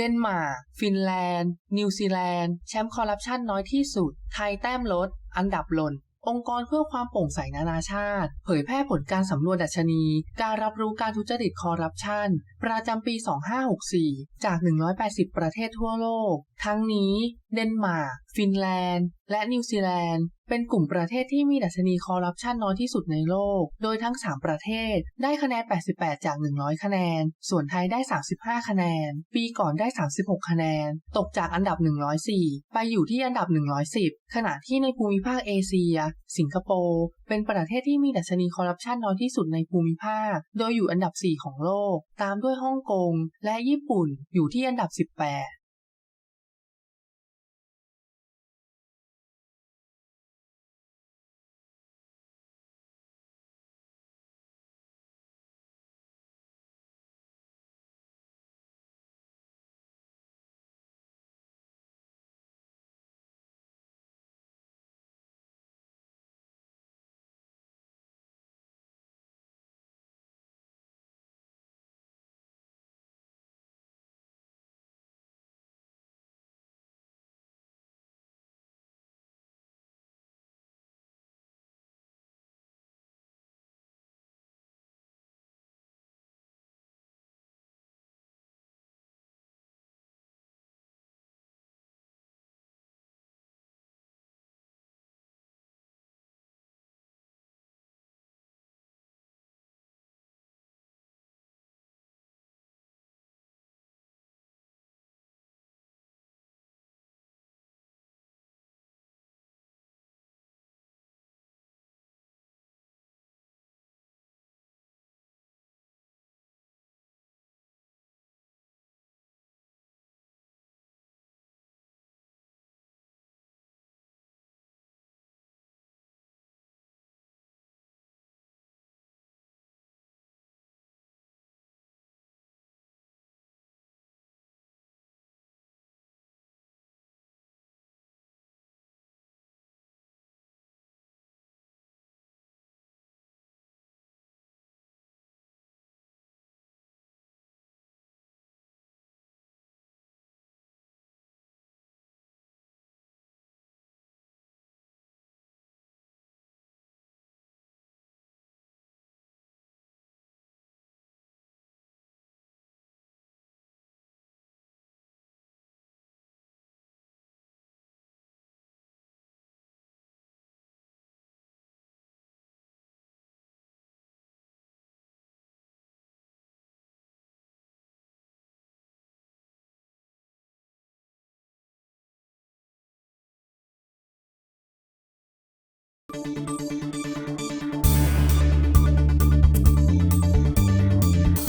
เดนมาร์กฟินแลนด์ นิวซีแลนด์ แชมป์คอร์รัปชันน้อยที่สุด ไทยแต้มลด อันดับหล่นองค์กรเพื่อความโปร่งใสนานาชาติ เผยแพร่ผลการสำรวจดัชนี การรับรู้การทุจริตคอร์รัปชัน ประจำปี 2564 จาก 180 ประเทศทั่วโลก ทั้งนี้ เดนมาร์ก ฟินแลนด์ และนิวซีแลนด์ เป็นกลุ่มประเทศที่มีดัชนีคอร์รัปชันน้อยที่สุดในโลก โดยทั้ง 3 ประเทศ ได้คะแนน 88 จาก 100 คะแนน ส่วนไทยได้ 35 คะแนน ปีก่อนได้ 36 คะแนน ตกจากอันดับ 104 ไปอยู่ที่อันดับ 110 ขณะที่ในภูมิภาคเอเชีย สิงคโปร์ เป็นประเทศที่มีดัชนีคอร์รัปชันน้อยที่สุดในภูมิภาค โดยอยู่อันดับ 4 ของโลก ตามด้วยฮ่องกง และญี่ปุ่น อยู่ที่อันดับ 18 thank you